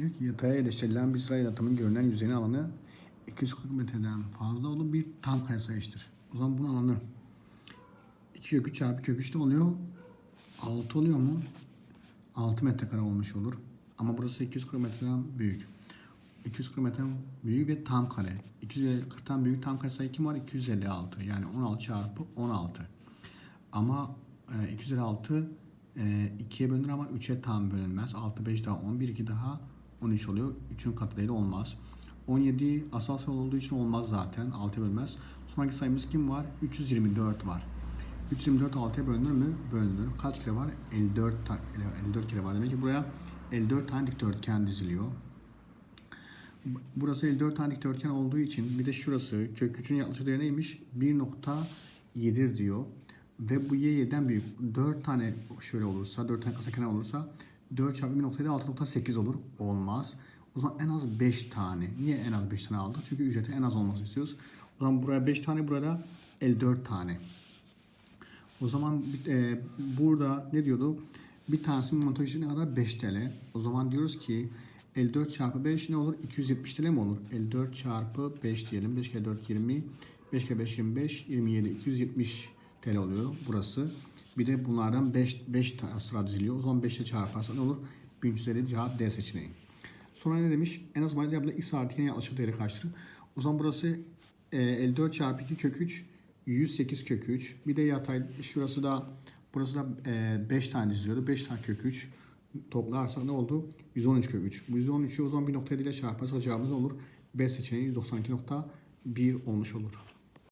Diyor ki yataya eleştirilen bir sıra yaratımın görünen yüzeyin alanı 240 metreden fazla olup bir tam kare sayıştır. O zaman bunun alanı 2 kök 3 çarpı kök 3 de oluyor. 6 oluyor mu? 6 metrekare olmuş olur. Ama burası 240 metreden büyük. 240 metreden büyük ve tam kare. 240'tan büyük tam kare sayı kim var? 256. Yani 16 çarpı 16. Ama e, 256 e, 2'ye bölünür ama 3'e tam bölünmez. 6, 5 daha 11, 2 daha 13 oluyor. 3'ün katı değil olmaz. 17 asal sayı olduğu için olmaz zaten. 6'ya bölünmez. Sonraki sayımız kim var? 324 var. 324 6'ya bölünür mü? Bölünür. Kaç kere var? 54, ta- 54 kere var. Demek ki buraya 54 tane dikdörtgen diziliyor. Burası 54 tane dikdörtgen olduğu için bir de şurası kök 3'ün yaklaşık değeri neymiş? 1.7'dir diyor. Ve bu y7'den büyük. 4 tane şöyle olursa, 4 tane kısa kenar olursa 4 çarpı 1.7 6.8 olur. Olmaz. O zaman en az 5 tane. Niye en az 5 tane aldık? Çünkü ücreti en az olması istiyoruz. O zaman buraya 5 tane, burada 54 tane. O zaman e, burada ne diyordu? Bir tanesinin montaj ücreti ne kadar? 5 TL. O zaman diyoruz ki 54 çarpı 5 ne olur? 270 TL mi olur? 54 çarpı 5 diyelim. 5 kere 4 20. 5 kere 5 25. 27 270 TL oluyor burası. Bir de bunlardan 5 5 sıra diziliyor. O zaman 5 ile çarparsa ne olur? 1350 cevap D seçeneği. Sonra ne demiş? En az madde yapıda x artı y'nin yaklaşık değeri kaçtır? O zaman burası e, 54 çarpı 2 kök 3 108 kök 3. Bir de yatay şurası da burası da 5 tane diziliyordu. 5 tane kök 3 toplarsak ne oldu? 113 kök 3. Bu 113'ü o zaman bir nokta ile çarparsak cevabımız olur? B seçeneği 192.1 olmuş olur.